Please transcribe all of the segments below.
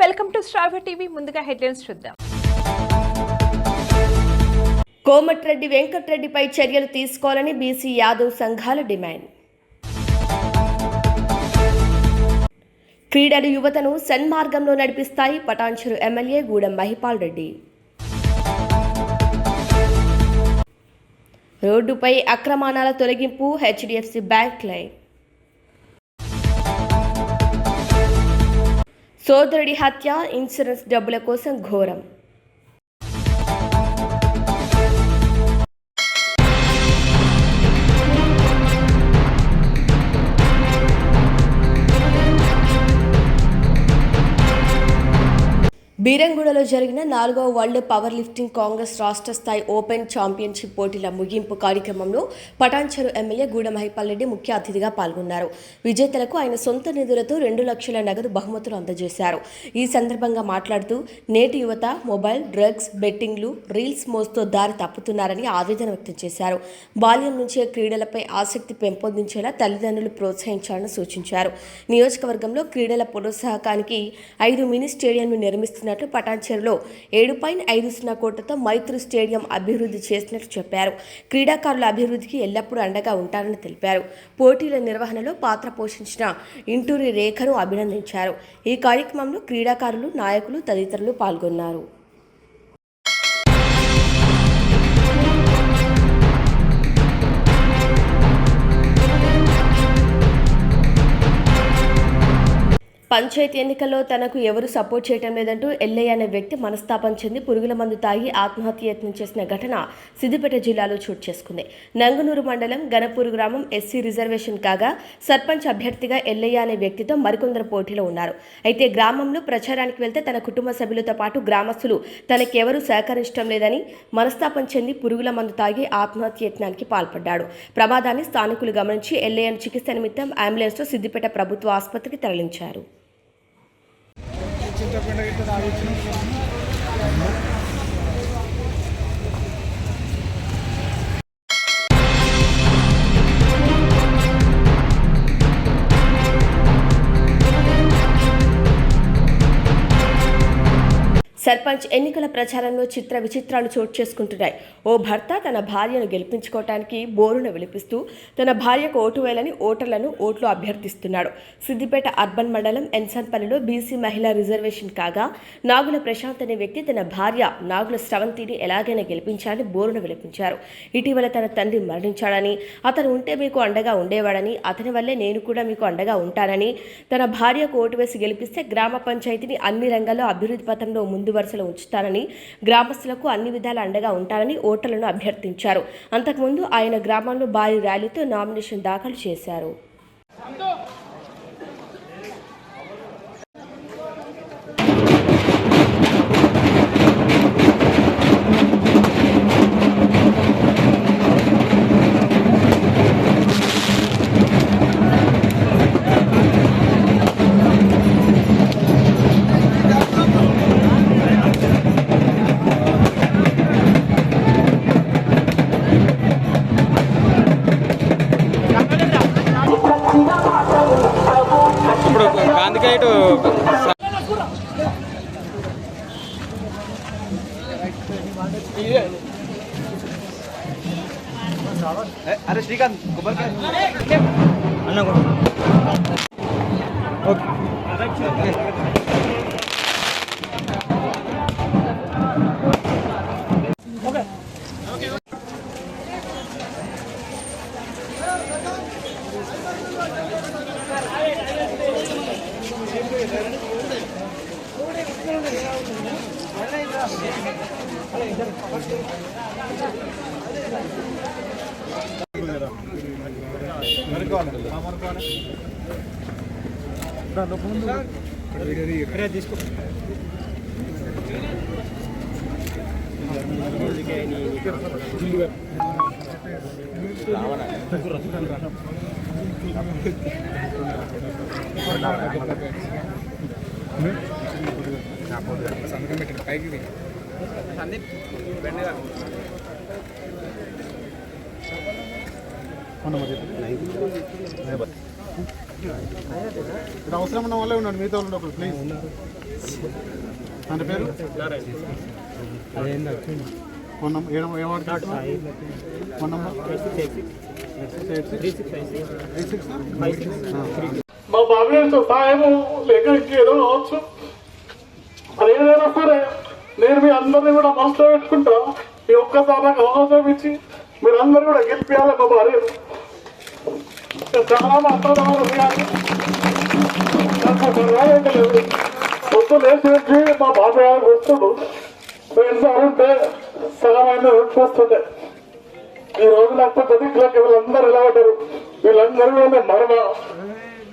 Welcome to స్ట్రాబర్ TV. ముందుగా headlines చూద్దాం. కోమటిరెడ్డి వెంకట్రెడ్డిపై చర్యలు తీసుకోవాలని బీసీ యాదవ్ సంఘాల డిమాండ్. క్రీడలు యువతను సన్మార్గంలో నడిపిస్తాయి పటాన్చెరు ఎమ్మెల్యే గూడెం మహిపాల్ రెడ్డి. రోడ్డుపై అక్రమాణాల తొలగింపు హెచ్డిఎఫ్సి బ్యాంక్ లైన్. సోదరుడి హత్య ఇన్సూరెన్స్ డబ్బుల కోసం ఘోరం. బీరంగూడలో జరిగిన నాలుగవ వరల్డ్ పవర్ లిఫ్టింగ్ కాంగ్రెస్ రాష్ట్ర స్థాయి ఓపెన్ ఛాంపియన్షిప్ పోటీల ముగింపు కార్యక్రమంలో పటాన్చెరు ఎమ్మెల్యే గూడ మహిపాల్ రెడ్డి ముఖ్య అతిథిగా పాల్గొన్నారు. విజేతలకు ఆయన సొంత నిధులతో రెండు లక్షల నగదు బహుమతులు అందజేశారు. ఈ సందర్భంగా మాట్లాడుతూ నేటి యువత మొబైల్ డ్రగ్స్ బెట్టింగ్లు రీల్స్ మోస్తో దారి తప్పుతున్నారని ఆవేదన వ్యక్తం చేశారు. బాల్యం నుంచే క్రీడలపై ఆసక్తి పెంపొందించేలా తల్లిదండ్రులు ప్రోత్సహించాలని సూచించారు. నియోజకవర్గంలో క్రీడల ప్రోత్సాహకానికి ఐదు మినీ స్టేడియంను నిర్మిస్తున్నట్లు పటాన్చెరులో ఏడు పాయింట్ ఐదు సున్నా కోట్లతో మైత్రి స్టేడియం అభివృద్ధి చేసినట్లు చెప్పారు. క్రీడాకారుల అభివృద్ధికి ఎల్లప్పుడూ అండగా ఉంటారని తెలిపారు. పోటీల నిర్వహణలో పాత్ర పోషించిన ఇంటూరి రేఖను అభినందించారు. ఈ కార్యక్రమంలో క్రీడాకారులు నాయకులు తదితరులు పాల్గొన్నారు. పంచాయతీ ఎన్నికల్లో తనకు ఎవరు సపోర్ట్ చేయటం లేదంటూ ఎల్లయ్య అనే వ్యక్తి మనస్తాపం చెంది పురుగుల మందు తాగి ఆత్మహత్య యత్నం చేసిన ఘటన సిద్దిపేట జిల్లాలో చోటు చేసుకుంది. నంగునూరు మండలం గణపూరు గ్రామం ఎస్సీ రిజర్వేషన్ కాగా సర్పంచ్ అభ్యర్థిగా ఎల్లయ్య అనే వ్యక్తితో మరికొందరు పోటీలో ఉన్నారు. అయితే గ్రామంలో ప్రచారానికి వెళ్తే తన కుటుంబ సభ్యులతో పాటు గ్రామస్తులు తనకెవరూ సహకరించడం లేదని మనస్తాపం చెంది పురుగుల మందు తాగి ఆత్మహత్య యత్నానికి పాల్పడ్డాడు. ప్రమాదాన్ని స్థానికులు గమనించి ఎల్లయ్యను చికిత్స నిమిత్తం అంబులెన్స్తో సిద్దిపేట ప్రభుత్వ ఆసుపత్రికి తరలించారు. చింతపండు గిట్ట తాగొచ్చిన. సర్పంచ్ ఎన్నికల ప్రచారంలో చిత్ర విచిత్రాలు చోటు చేసుకుంటున్నాయి. ఓ భర్త తన భార్యను గెలిపించుకోవటానికి బోరున విలిపిస్తూ తన భార్యకు ఓటు వేయాలని ఓటర్లను ఓట్లు అభ్యర్థిస్తున్నాడు. సిద్దిపేట అర్బన్ మండలం ఎన్సన్పల్లిలో బీసీ మహిళా రిజర్వేషన్ కాగా నాగుల ప్రశాంత్ అనే వ్యక్తి తన భార్య నాగుల స్రవంతిని ఎలాగైనా గెలిపించాలని బోరున విలిపించారు. ఇటీవల తన తండ్రి మరణించాడని అతను ఉంటే మీకు అండగా ఉండేవాడని అతని వల్లే నేను కూడా మీకు అండగా ఉంటానని తన భార్యకు ఓటు వేసి గెలిపిస్తే గ్రామ పంచాయతీని అన్ని రంగాల్లో అభివృద్ధి పథంలో ముందు వరుసలో ఉంచుతానని గ్రామస్తులకు అన్ని విధాల అండగా ఉంటానని ఓటర్లను అభ్యర్థించారు. అంతకుముందు ఆయన గ్రామంలో భారీ ర్యాలీతో నామినేషన్ దాఖలు చేశారు. అరే శ్రీకాంత్ కొబ్బరికాయ అన్న ఓకే సంతకం పెట్టండి పైకి సందీప్ ఇక్కడ అవసరం ఉన్న వాళ్ళే ఉన్నాడు మీతో వాళ్ళు ఒకరు ప్లీజ్ అంటే పేరు? ఫోన్ నంబర్ ఏం ఏమాడు ఫోన్ నంబర్? మా బాబు సహాయం లేక ఇంకేదో కావచ్చు అది ఏదైనా సరే నేను మీ అందరినీ కూడా మనసులో పెట్టుకుంటా. ఈ ఒక్కసారి నాకు అవకాశం ఇచ్చి మీరందరూ కూడా గెలిపించాలి మా భార్యను. భార్య చాలా మాట్లాడాలి లేదు పొద్దు లేచి మా బాబాయ్ గారు వస్తుడు పోయినసారి సగం ఆయన వస్తుండే ఈ రోజు నాకు దిక్కులకి వీళ్ళందరూ ఎలా ఉంటారు. వీళ్ళందరూ మరమ మరణ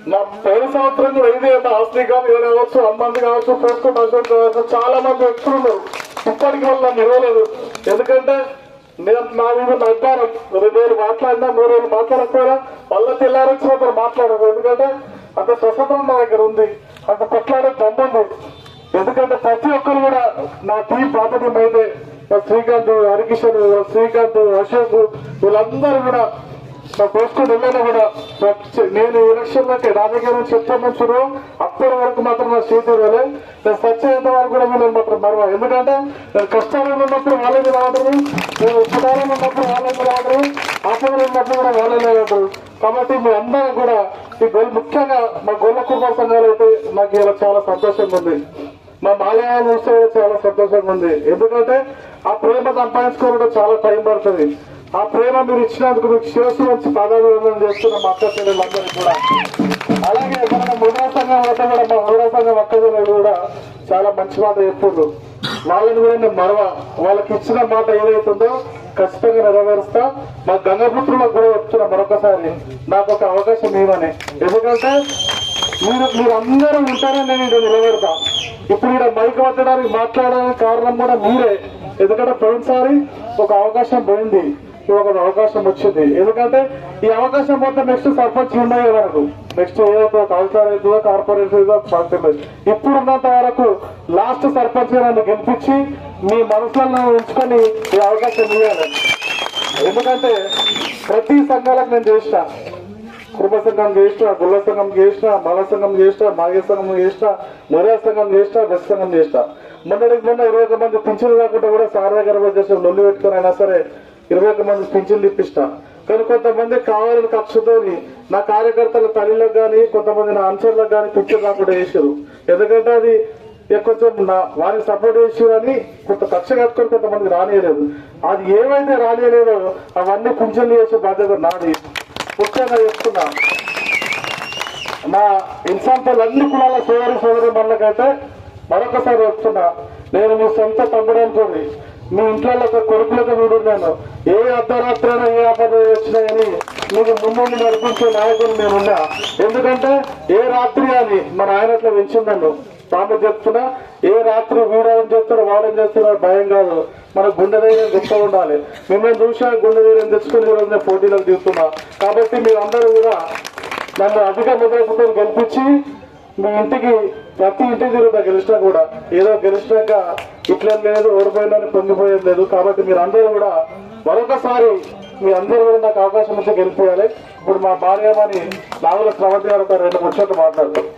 నా పోయిన సంవత్సరం కూడా ఇదే నా ఆస్తి కానీ కావచ్చు అమ్మంది కావచ్చు పోసుకుంటూ కావచ్చు చాలా మంది వ్యక్తులు ఉన్నారు. ఇప్పటికి వాళ్ళు నన్ను ఇవ్వలేదు ఎందుకంటే నేను నా మీద నా రెండు వేలు మాట్లాడినా మూడు వేలు మాట్లాడకపోయినా మళ్ళీ తెల్లారొచ్చిన ఒకరు మాట్లాడదు ఎందుకంటే అంత స్వతంత్రం నా దగ్గర ఉంది. అంత కొట్లాడే దమ్ముంది ఎందుకంటే ప్రతి ఒక్కరు కూడా నా టీ పాత అయితే శ్రీకాంత్ హరికిషన్ శ్రీకాంత్ అశోక్ వీళ్ళందరూ కూడా నా పోస్టులు వెళ్ళినా కూడా నేను ఎలక్షన్ లకి రాజకీయం చెప్తాను అప్పటి వరకు మాత్రం నా చేతి ఇవ్వలే. నేను సత్యత వరకు కూడా వీళ్ళని మాత్రం మరవ ఎందుకంటే నేను కష్టాలు ఉన్నప్పుడు వాళ్ళని రావడం నేను సుధారణ ఉన్నప్పుడు వాళ్ళని రావడరు ఆపదలు ఉన్నప్పుడు కూడా వాళ్ళని రావడరు కాబట్టి మీ అందరం కూడా ఈ గొల్ ముఖ్యంగా మా గొల్ల కుటుంబ సంఘాలు అయితే నాకు ఇలా చాలా సంతోషంగా ఉంది. మా బాల్యాలు చూస్తే చాలా సంతోషంగా ఉంది. ఎందుకంటే ఆ ప్రేమ సంపాదించుకోవడం చాలా టైం పడుతుంది. ఆ ప్రేమ మీరు ఇచ్చినందుకు మీకు శిరస్సు నుంచి పాదాభివందనం చేస్తున్న మా అక్క కూడా. అలాగే మన ముద్రా సంఘం వద్ద కూడా మా ముద్రా సంఘం అక్కజనులు కూడా చాలా మంచి మాట చెప్తుండ్రు. వాళ్ళని కూడా నేను మరవ. వాళ్ళకి ఇచ్చిన మాట ఏదైతుందో ఖచ్చితంగా నెరవేరుస్తా. మా గంగపుత్రులకు కూడా చెప్తున్నా మరొకసారి. నాకు ఒక అవకాశం ఏమని ఎందుకంటే మీరు మీరు అందరూ ఉంటారని నేను ఇక్కడ నిలబెడతా. ఇప్పుడు ఇక్కడ మైక్ పట్టడానికి మాట్లాడడానికి కారణం కూడా మీరే. ఎందుకంటే పోయినసారి ఒక అవకాశం పోయింది. ఇప్పుడు ఒక అవకాశం వచ్చింది. ఎందుకంటే ఈ అవకాశం మొత్తం నెక్స్ట్ సర్పంచ్ ఉన్నాయి వరకు. నెక్స్ట్ ఏదో కౌన్సిలర్ అవుతుందో కార్పొరేట్ అవుతుందో మాకు ఇప్పుడు ఉన్నంత వరకు లాస్ట్ సర్పంచ్ నన్ను గెలిపించి మీ మనసులను ఉంచుకొని ఈ అవకాశం ఇవ్వాలి. ఎందుకంటే ప్రతి సంఘాలకు నేను చేసిన. కుటుంబ సంఘం చేసిన గుల్ల సంఘం చేసిన మల సంఘం చేసిన మాగే సంఘం చేసిన మొరే సంఘం చేసిన బెస్ సంఘం చేసిన. మొన్నటికి మొన్న ఇరవై ఒక మంది పింఛన్లు కాకుండా కూడా సార్ దగ్గర చేసిన లొల్లి పెట్టుకుని అయినా సరే ఇరవై ఒక మంది పింఛన్లు ఇప్పిస్తా. కానీ కొంతమంది కావాలని కక్షతోని నా కార్యకర్తల తల్లిలకు కానీ కొంతమంది నా అనుచరులకు కానీ పింఛన్ రాకుండా వేసారు ఎందుకంటే అది కొంచెం నా వారిని సపోర్ట్ చేసి కొంత కక్ష కట్టుకొని కొంతమంది రానియలేదు. అది ఏమైతే రానియలేదో అవన్నీ పింఛన్లు చేసే బాధ్యత నాది. ముఖ్యంగా చెప్తున్నా నా ఇన్సాంపల్ అన్ని కులాల సోదరి సోదరి మనకైతే మరొకసారి చెప్తున్నా. నేను మీ సొంత తమ్ముడు అనుకోండి. మీ ఇంట్లో ఒక కొడుకులకు ఏ అర్ధరాత్రి అయినా ఏ ఆపద వచ్చినా కానీ మీకు ముందుండి నడిపించే నాయకులు నేనున్నా ఎందుకంటే ఏ రాత్రి అని మన ఆయన అట్లా పెంచిందన్ను తాము చెప్తున్నా ఏ రాత్రి వీడని చేస్తాడో వాడని చేస్తున్నాడో భయం కాదు. మన గుండె ధైర్యం గొప్ప ఉండాలి. మిమ్మల్ని చూసా గుండె ధైర్యం తెచ్చుకుని ఈ పోటీలకు దిగుతున్నా. కాబట్టి మీరందరూ కూడా నన్ను అధిక మెజార్టీతో గెలిపించి మీ ఇంటికి ప్రతి ఇంటి తిరుగుతా గెలిచినా కూడా. ఏదో గెలిచినాక ఇట్లా లేదు ఓడిపోయిందని పొంగిపోయేది లేదు. కాబట్టి మీరు అందరూ కూడా మరొకసారి మీ అందరూ కూడా నాకు అవకాశం ఇచ్చి గెలిపోయాలి. ఇప్పుడు మా భార్యమని నాగుల స్రవంతి గారు ఒక రెండు ముచ్చట్లు మాట్లాడతారు.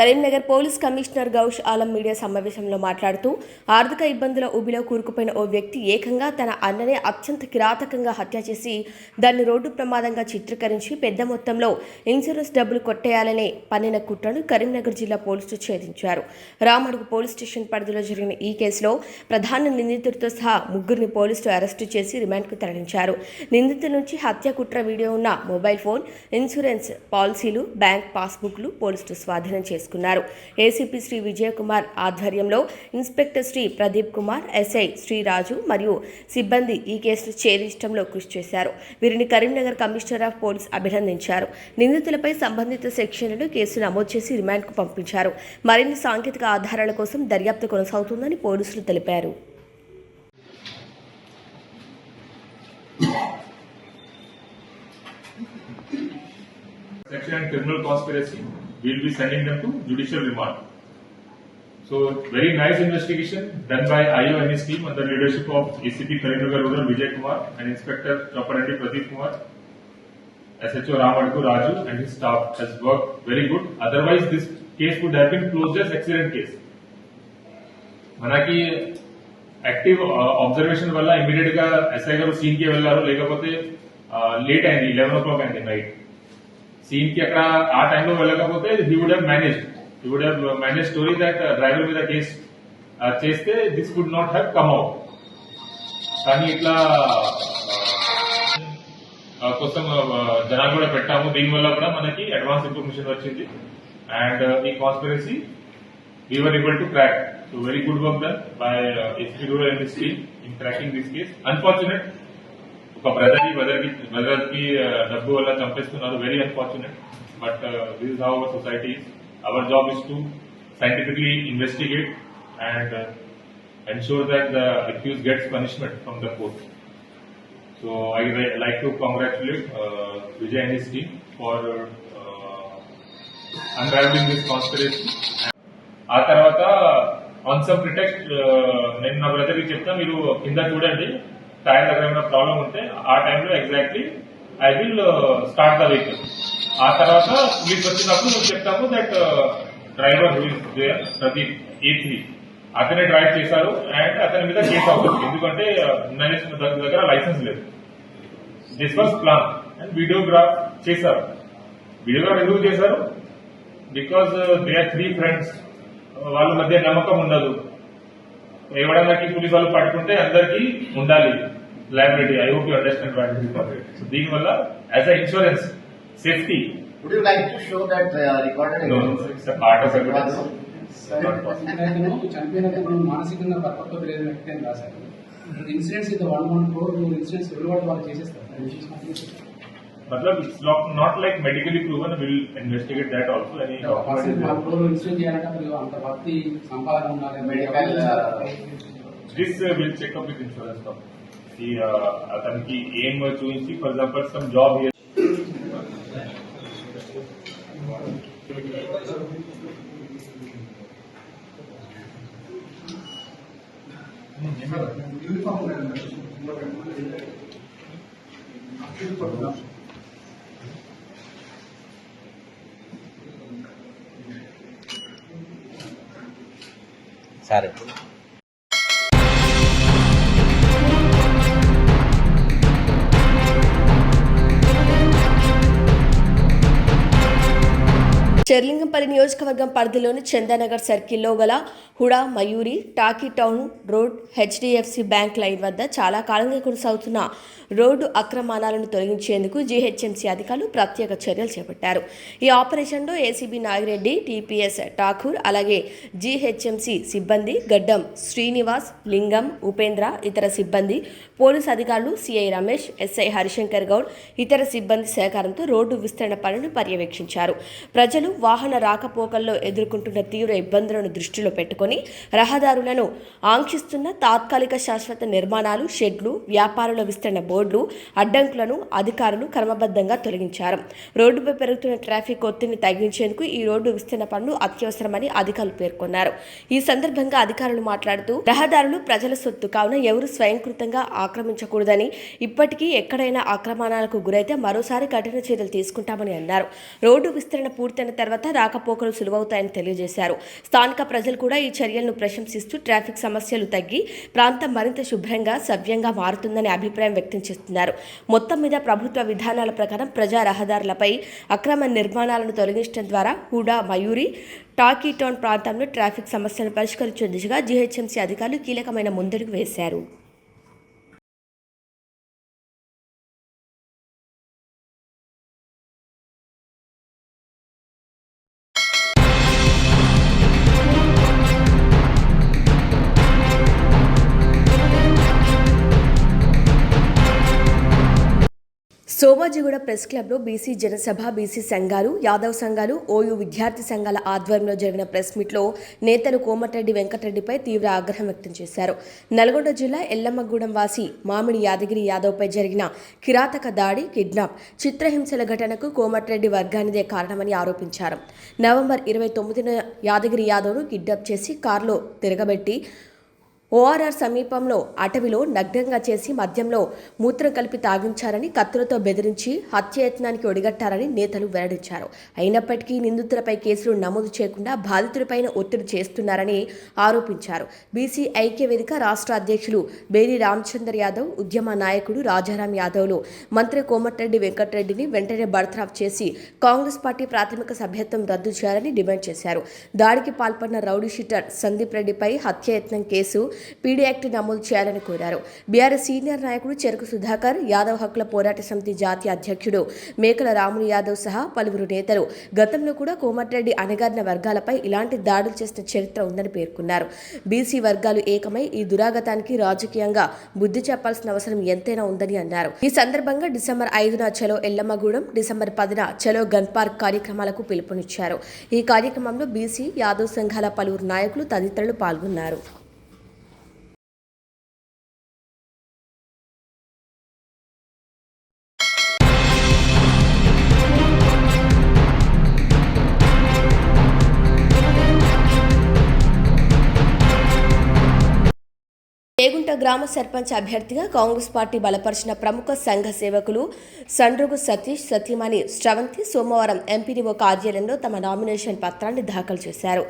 Karimnagar police commissioner Gaush Alam media సమావేశంలో మాట్లాడుతూ ఆర్థిక ఇబ్బందుల ఊబిలో కూరుకుపోయిన ఓ వ్యక్తి ఏకంగా తన అన్ననే అత్యంత కిరాతకంగా హత్య చేసి దాన్ని రోడ్డు ప్రమాదంగా చిత్రీకరించి పెద్ద మొత్తంలో ఇన్సూరెన్స్ డబ్బులు కొట్టేయాలనే పన్నిన కుట్రను కరీంనగర్ జిల్లా పోలీసులు ఛేదించారు. రామడుగు పోలీస్ స్టేషన్ పరిధిలో జరిగిన ఈ కేసులో ప్రధాన నిందితుడితో సహా ముగ్గురిని పోలీసులు అరెస్టు చేసి రిమాండ్కు తరలించారు. నిందితుడి నుంచి హత్య కుట్ర వీడియో ఉన్న మొబైల్ ఫోన్ ఇన్సూరెన్స్ పాలసీలు బ్యాంక్ పాస్బుక్లు పోలీసులు స్వాధీనం చేసుకున్నారు. ఏసీపీ శ్రీ విజయకుమార్ ఆధ్వర్యంలో ఇన్స్పెక్టర్ శ్రీ ప్రదీప్ కుమార్ ఎస్ఐ శ్రీరాజు మరియు సిబ్బంది ఈ కేసును ఛేదించడంలో కృషి చేశారు. వీరిని కరీంనగర్ కమిషనర్ ఆఫ్ పోలీస్ అభినందించారు. నిందితులపై సంబంధిత సెక్షన్లలో కేసు నమోదు చేసి రిమాండ్కు పంపించారు. మరిన్ని సాంకేతిక ఆధారాల కోసం దర్యాప్తు కొనసాగుతుందని పోలీసులు తెలిపారు. Section criminal conspiracy we will be sending them to judicial remand. So very nice investigation done by IO and his team under leadership of ACP Karimnagar Rural Vijay Kumar and Inspector Chopareddy Pradeep Kumar. SHO Ramadku Raju and his staff has worked very good. Otherwise, this case would have been closed as accident case. మనకి active observation వల్ల immediate గా SI గారు scene కి వెళ్ళారు లేకపోతే late అయింది eleven ఓ clock అయింది night సీన్కి అక్కడ ఆ టైంలో వెళ్ళకపోతే he would have manage he would have manage story that driver మీద కేసు uh, చేస్తే this would not have come out కానీ ఇట్లా uh, uh, కోసం జనాలు కూడా పెట్టాము. దీని వల్ల కూడా మనకి అడ్వాన్స్ ఇన్ఫర్మేషన్ వచ్చింది. అండ్ ఈ conspiracy we are able to crack so very good work work by SP rural SP in tracking this case unfortunate ఒక బ్రదర్కి బ్రదర్కి బ్రదర్కి uh, డబ్బు వల్ల చంపేస్తున్నారు very unfortunate but this is how our society our job is to scientifically investigate and ensure that the accuse gets punishment from the court so I like to congratulate Vijay and his team for unravelling this conspiracy ఆ తర్వాత on some ప్రిటెక్ట్ నేను నా బ్రదర్కి చెప్తా మీరు కింద చూడండి. Tyre దగ్గర ఏమైనా ప్రాబ్లం ఉంటే ఆ టైంలో exactly I will start the vehicle ఆ తర్వాత మీకు వచ్చినప్పుడు మేము చెప్తాము that driver who is there Pradeep A three అతనే డ్రైవ్ చేశారు అండ్ అతని మీద కేసు అవుతుంది. ఎందుకంటే uh, మేనేజ్మెంట్ దగ్గర లైసెన్స్ లేదు. This was plan and videograph చేశారు. వీడియోగ్రాఫ్ ఎందుకు చేశారు? Because they are three friends వాళ్ళ మధ్య నమ్మకం ఉండదు. ఎవడన్నా పోలీసు వాళ్ళు పట్టుకుంటే అందరికీ ఉండాలి. Liability I hope you understand so దీనివల్ల as a insurance safety Would you like to show that uh, recorded evidence? It's part of evidence అతను చనిపోయినాక మనం మానసికంగా పరిపక్వత లేని వ్యక్తి అని రాశారు ఇన్సిడెంట్స్ ఇది వన్ వన్ ఫోర్ ఇన్సిడెంట్స్ ఎవరి వాళ్ళు చేసేస్తారు मतलब it's not like medically proven we'll investigate that also any person document one four incident చేయాలంటే అతను అంత భక్తి సంపాదన ఉండాలి Medical, uh, this uh, will check up with insurance company ఈ uh, అతనికి ఏం చూపించి ఫర్ ఎగ్జాంపుల్ సమ్ జాబ్ సరే those నియోజకవర్గం పరిధిలోని చందానగర్ సర్కిల్లో గల Huda Mayuri talkie town road HDFC bank line వద్ద చాలా కాలంగా కొనసాగుతున్న రోడ్డు అక్రమాలను తొలగించేందుకు జీహెచ్ఎంసీ అధికారులు ప్రత్యేక చర్యలు చేపట్టారు. ఈ ఆపరేషన్లో ఏసీబీ నాగిరెడ్డి టీపీఎస్ ఠాకూర్ అలాగే జీహెచ్ఎంసీ సిబ్బంది గడ్డం శ్రీనివాస్ లింగం ఉపేంద్ర ఇతర సిబ్బంది పోలీస్ అధికారులు సిఐ రమేష్ ఎస్ఐ హరిశంకర్ గౌడ్ ఇతర సిబ్బంది సహకారంతో రోడ్డు విస్తరణ పనులు పర్యవేక్షించారు. ప్రజలు వాహన రాకపోకల్లో ఎదుర్కొంటున్న తీవ్ర ఇబ్బందులను దృష్టిలో పెట్టుకొని రహదారులను ఆంక్షిస్తున్న తాత్కాలిక శాశ్వత నిర్మాణాలు షెడ్లు వ్యాపారుల విస్తరణ బోర్డులు అడ్డంకులను అధికారులు క్రమబద్ధంగా తొలగించారు. రోడ్డుపై పెరుగుతున్న ట్రాఫిక్ ఒత్తిడిని తగ్గించేందుకు ఈ రోడ్డు విస్తరణ పనులు అత్యవసరమని అధికారులు పేర్కొన్నారు. ఈ సందర్భంగా అధికారులు మాట్లాడుతూ రహదారులు ప్రజల సొత్తు కావున ఎవరు స్వయంకృతంగా ఆక్రమించకూడదని ఇప్పటికీ ఎక్కడైనా ఆక్రమణాలకు గురైతే మరోసారి కఠిన చర్యలు తీసుకుంటామని అన్నారు. రోడ్డు విస్తరణ పూర్తయిన తర్వాత రాకపోకలు సులువవుతాయని తెలియజేశారు. స్థానిక ప్రజలు కూడా ఈ చర్యలను ప్రశంసిస్తూ ట్రాఫిక్ సమస్యలు తగ్గి ప్రాంతం మరింత శుభ్రంగా సవ్యంగా మారుతుందని అభిప్రాయం వ్యక్తం చేస్తున్నారు. మొత్తం మీద ప్రభుత్వ విధానాల ప్రకారం ప్రజా రహదారులపై అక్రమ నిర్మాణాలను తొలగించడం ద్వారా హూడా మయూరి టాకీ టౌన్ ప్రాంతంలో ట్రాఫిక్ సమస్యలను పరిష్కరించే దిశగా జీహెచ్ఎంసీ అధికారులు కీలకమైన ముందడుగు వేశారు. సోమాజిగూడ ప్రెస్ క్లబ్లో బీసీ జనసభ బీసీ సంఘాలు యాదవ్ సంఘాలు ఓయూ విద్యార్థి సంఘాల ఆధ్వర్యంలో జరిగిన ప్రెస్ మీట్లో నేతలు కోమటిరెడ్డి వెంకటరెడ్డిపై తీవ్ర ఆగ్రహం వ్యక్తం చేశారు. నల్గొండ జిల్లా ఎల్లమ్మగూడెం వాసి మామిడి యాదగిరి యాదవ్పై జరిగిన కిరాతక దాడి కిడ్నాప్ చిత్రహింసల ఘటనకు కోమటిరెడ్డి వర్గానిదే కారణమని ఆరోపించారు. నవంబర్ ఇరవై తొమ్మిదిన యాదగిరి యాదవ్ను కిడ్నాప్ చేసి కారులో తిరగబెట్టి ఓఆర్ఆర్ సమీపంలో అటవిలో నగ్నంగా చేసి మద్యంలో మూత్రం కలిపి తాగించారని కత్తులతో బెదిరించి హత్యయత్నానికి ఒడిగట్టారని నేతలు వెల్లడించారు. అయినప్పటికీ నిందితులపై కేసులు నమోదు చేయకుండా బాధితులపైన ఒత్తిడి చేస్తున్నారని ఆరోపించారు. బీసీ ఐక్య వేదిక రాష్ట్ర అధ్యక్షులు బేరి రామచందర్ యాదవ్ ఉద్యమ నాయకుడు రాజారాం యాదవ్లు మంత్రి కోమటిరెడ్డి వెంకటరెడ్డిని వెంటనే బర్త్రాఫ్ చేసి కాంగ్రెస్ పార్టీ ప్రాథమిక సభ్యత్వం రద్దు చేయాలని డిమాండ్ చేశారు. దాడికి పాల్పడిన రౌడీ షీటర్ సందీప్ రెడ్డిపై హత్యయత్నం కేసు పీడీ యాక్ట్ నమోదు చేయాలని కోరారు. బీఆర్ఎస్ సీనియర్ నాయకుడు చెరుకు సుధాకర్ యాదవ్ హక్కుల పోరాట సమితి జాతీయ అధ్యక్షుడు మేకల రాములు యాదవ్ సహా పలువురు నేతలు. గతంలో కూడా కోమటిరెడ్డి అణగారిన వర్గాలపై ఇలాంటి దాడులు చేసిన చరిత్ర ఉందని పేర్కొన్నారు. బీసీ వర్గాలు ఏకమై ఈ దురాగతానికి రాజకీయంగా బుద్ధి చెప్పాల్సిన అవసరం ఎంతైనా ఉందని అన్నారు. ఈ సందర్భంగా డిసెంబర్ ఐదున చలో ఎల్లమ్మగూడెం డిసెంబర్ పదిన చలో గన్ పార్క్ కార్యక్రమాలకు పిలుపునిచ్చారు. ఈ కార్యక్రమంలో బీసీ యాదవ్ సంఘాల పలువురు నాయకులు తదితరులు పాల్గొన్నారు. పేగుంట గ్రామ సర్పంచ్ అభ్యర్థిగా కాంగ్రెస్ పార్టీ బలపరిచిన ప్రముఖ సంఘ సేవకులు సండ్రుగు సతీష్ సతీమణి శ్రవంతి సోమవారం ఎంపీడీఓ కార్యాలయంలో తమ నామినేషన్ పత్రాన్ని దాఖలు చేశారు.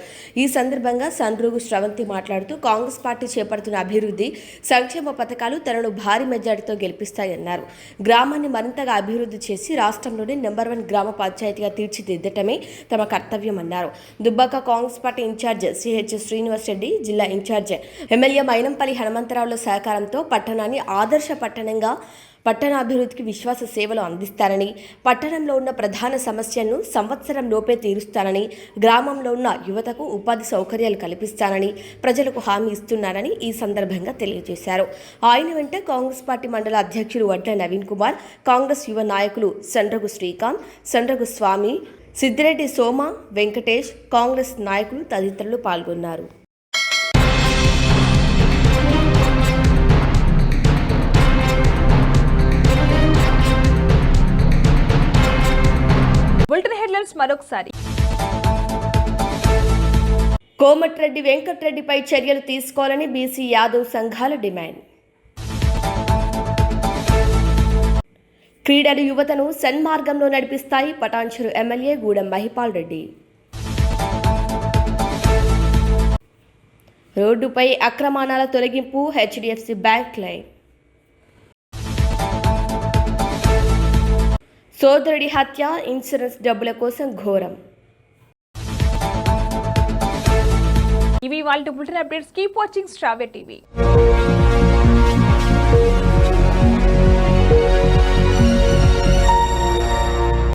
ఈ సందర్భంగా సండ్రుగు శ్రవంతి మాట్లాడుతూ కాంగ్రెస్ పార్టీ చేపడుతున్న అభివృద్ధి సంక్షేమ పథకాలు తనను భారీ మెజార్టీతో గెలిపిస్తాయన్నారు. గ్రామాన్ని మరింతగా అభివృద్ధి చేసి రాష్ట్రంలోని నెంబర్ వన్ గ్రామ పంచాయతీగా తీర్చిదిద్దటమే తమ కర్తవ్యమన్నారు. Dubbaka Congress party incharge CH Srinivas Reddy జిల్లా ఇన్ఛార్జ్ ఎమ్మెల్యే మైనంపల్లి హనుమంతరావుల సహకారంతో పట్టణాన్ని ఆదర్శ పట్టణంగా పట్టణాభివృద్ధికి విశ్వాస సేవలు అందిస్తారని పట్టణంలో ఉన్న ప్రధాన సమస్యలను సంవత్సరం లోపే తీరుస్తానని గ్రామంలో ఉన్న యువతకు ఉపాధి సౌకర్యాలు కల్పిస్తానని ప్రజలకు హామీ ఇస్తున్నారని ఈ సందర్భంగా తెలియజేశారు. ఆయన వెంట కాంగ్రెస్ పార్టీ మండల అధ్యక్షులు వడ్ల నవీన్ కుమార్ కాంగ్రెస్ యువ నాయకులు సండ్రగు శ్రీకాంత్ సండ్రగు స్వామి సిద్దిరెడ్డి సోమ వెంకటేష్ కాంగ్రెస్ నాయకులు తదితరులు పాల్గొన్నారు. హెడ్లైన్స్ మరొకసారి. కోమటిరెడ్డి వెంకట్రెడ్డిపై చర్యలు తీసుకోవాలని బీసీ యాదవ్ సంఘాల డిమాండ్. క్రీడలు యువతను సన్మార్గంలో నడిపిస్తాయి పటాన్చెరు ఎమ్మెల్యే గూడెం మహిపాల్ రెడ్డి. రోడ్డుపై అక్రమాణాల తొలగింపు హెచ్డిఎఫ్సి బ్యాంక్ లైన్. సోదరుడి హత్య ఇన్సూరెన్స్ డబ్బుల కోసం ఘోరం. ఇవి వాళ్ళ బులెటిన్ అప్డేట్స్. కీప్ వాచింగ్ స్ట్రావే టీవీ.